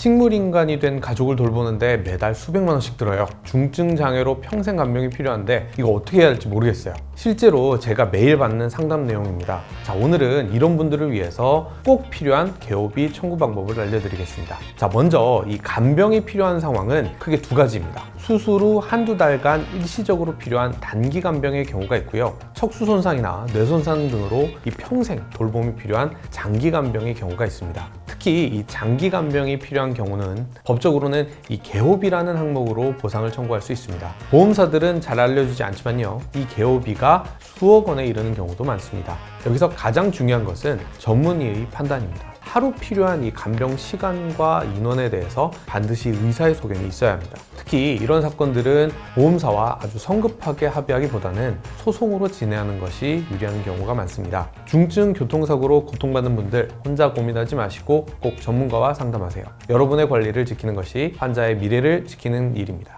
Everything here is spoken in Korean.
식물인간이 된 가족을 돌보는데 매달 수백만 원씩 들어요. 중증 장애로 평생 간병이 필요한데 이거 어떻게 해야 할지 모르겠어요. 실제로 제가 매일 받는 상담 내용입니다. 자, 오늘은 이런 분들을 위해서 꼭 필요한 개호비 청구 방법을 알려드리겠습니다. 자, 먼저 이 간병이 필요한 상황은 크게 두 가지입니다. 수술 후 한두 달간 일시적으로 필요한 단기 간병의 경우가 있고요. 척수 손상이나 뇌 손상 등으로 이 평생 돌봄이 필요한 장기 간병의 경우가 있습니다. 특히 이 장기 간병이 필요한 경우는 법적으로는 이 개호비라는 항목으로 보상을 청구할 수 있습니다. 보험사들은 잘 알려주지 않지만요. 이 개호비가 수억 원에 이르는 경우도 많습니다. 여기서 가장 중요한 것은 전문의의 판단입니다. 하루 필요한 이 간병 시간과 인원에 대해서 반드시 의사의 소견이 있어야 합니다. 특히 이런 사건들은 보험사와 아주 성급하게 합의하기보다는 소송으로 진행하는 것이 유리한 경우가 많습니다. 중증 교통사고로 고통받는 분들 혼자 고민하지 마시고 꼭 전문가와 상담하세요. 여러분의 권리를 지키는 것이 환자의 미래를 지키는 일입니다.